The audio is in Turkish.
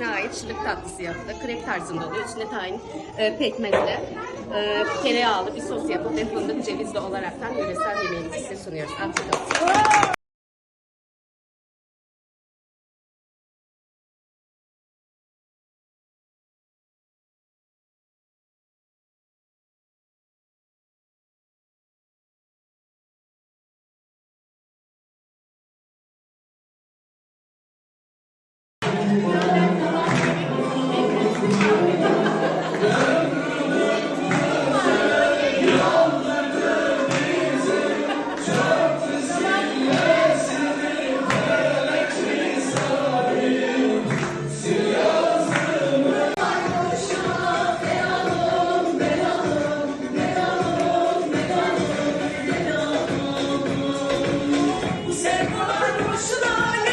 yöresine ait şırık tatlısı yaptık. Krep tarzında oluyor. İçinde tahin e, pekmezli, e, tereyağlı bir sos yapıp ve fındık cevizli olaraktan yöresel yemeğimizi size sunuyoruz. Afiyet olsun. Hep var başına